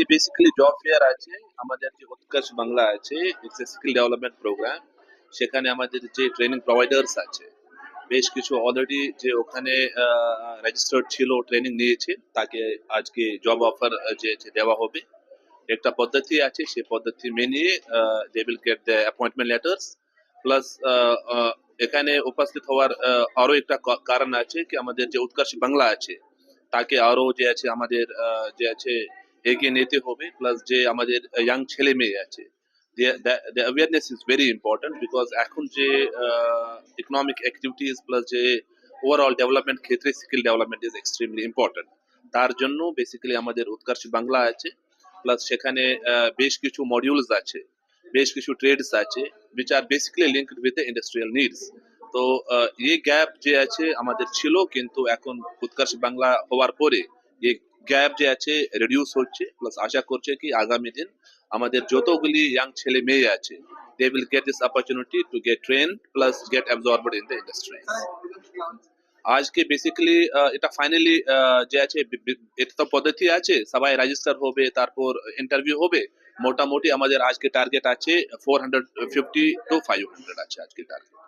আজকে basically job fair আছে, আমাদের যে উৎকর্ষ বাংলা আছে it's a skill development programme সেখানে আমাদের যে ট্রেনিং প্রোভাইডার্স আছে, বেশ কিছু অলরেডি যে ওখানে রেজিস্টার্ড ছিল ট্রেনিং নিয়েছে, তাকে আজকে জব অফার যে দেওয়া হবে। একটা পদ্ধতি আছে সেই পদ্ধতি মেনে they will get the appointment letters plus এখানে উপস্থিত হওয়ার আরও একটা কারণ আছে, কি আমাদের যে উৎকর্ষ বাংলা আছে, তাকে আরও যে আছে, আমাদের যে আছে এগিয়ে নিতে হবে প্লাস যে আমাদের ইয়াং ছেলে মেয়ে আছে the awareness is very important because এখন যে ইকোনমিক অ্যাক্টিভিটিস প্লাস যে ওভারঅল ডেভেলপমেন্ট ক্ষেত্রে skill development is extremely important তার জন্য বেসিক্যালি আমাদের উৎকর্ষ বাংলা আছে প্লাস সেখানে বেশ কিছু মডিউলস আছে, বেশ কিছু ট্রেডস আছে are basically linked with the industrial needs. তো এই গ্যাপ যে আছে আমাদের ছিল, কিন্তু এখন উৎকর্ষ বাংলা হওয়ার পরে গ্যাপ যে আছে রিডিউস হচ্ছে প্লাস আশা করছে কি আগামী দিন আমাদের যতগুলি ইয়াং ছেলে মেয়ে আছে they will get this opportunity to get train plus get absorbed in the industry আজকে বেসিক্যালি এটা ফাইনালি যে আছে এটা তো পদ্ধতি আছে, সবাই রেজিস্টার হবে, তারপর ইন্টারভিউ হবে, মোটামুটি আমাদের আজকে টার্গেট আছে four hundred fifty two five hundred আছে আজকে টার্গেট